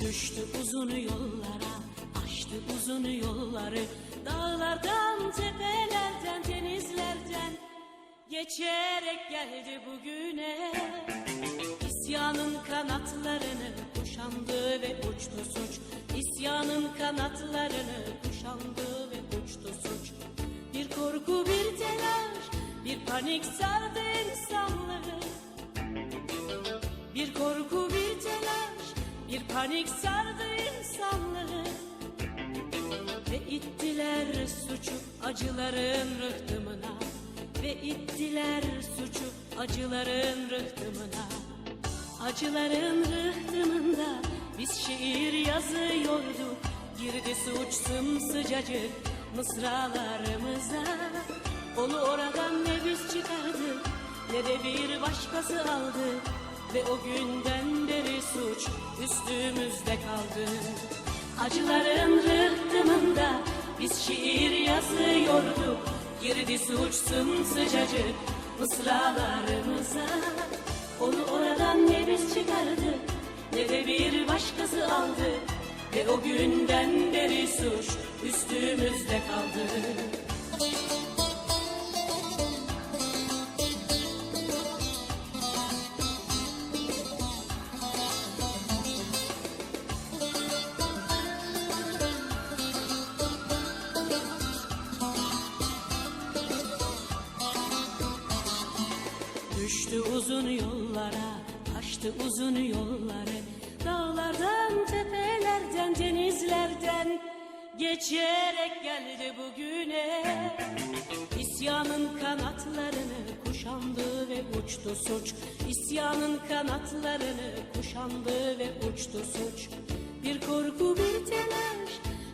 Düştü uzun yollara, aştı uzun yolları. Dağlardan, tepelerden, denizlerden. Geçerek geldi bugüne İsyanın kanatlarını kuşandı ve uçtu suç. İsyanın kanatlarını kuşandı ve uçtu suç. Bir korku, bir telaş, bir panik sardı insanları. Bir korku, bir telaş, bir panik sardı insanları. Ve ittiler suçu acıların rıhtımına. Ve ittiler suçu acıların rıhtımına Acıların rıhtımında biz şiir yazıyorduk. Girdi suç sımsıcacık mısralarımıza. Onu oradan ne biz çıkardık ne de bir başkası aldı. Ve o günden beri suç üstümüzde kaldı. Acıların rıhtımında biz şiir yazıyorduk. Girdi suç sımsıcacık mısralarımıza Onu oradan ne biz çıkardık ne de bir başkası aldı. Ve o günden beri suç üstümüzde kaldı Düştü uzun yollara, aştı uzun yolları. Dağlardan, tepelerden, denizlerden Geçerek geldi bugüne. İsyanın kanatlarını kuşandı ve uçtu suç. İsyanın kanatlarını kuşandı ve uçtu suç. Bir korku, bir telaş,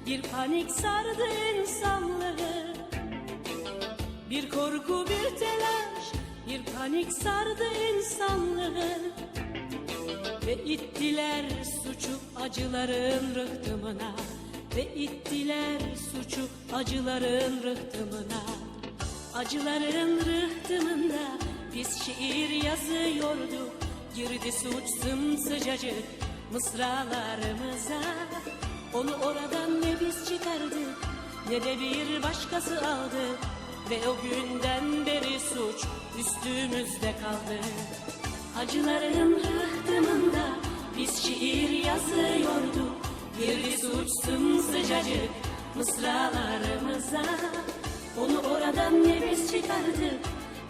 bir panik sardı insanları. Bir korku, bir telaş, bir panik sardı insanları Ve ittiler suçu acıların rıhtımına. Ve ittiler suçu acıların rıhtımına. Acıların rıhtımında biz şiir yazıyorduk. Girdi suç sımsıcacık mısralarımıza. Onu oradan ne biz çıkardık ne de bir başkası aldı. Ve o günden suç üstümüzde kaldı. Acıların rıhtımında biz şiir yazıyorduk Girdi suç sımsıcacık mısralarımıza. Onu oradan ne biz çıkardık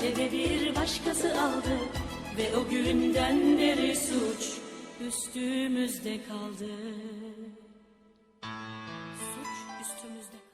ne de bir başkası aldı. Ve o günden beri suç üstümüzde kaldı. Suç üstümüzde kaldı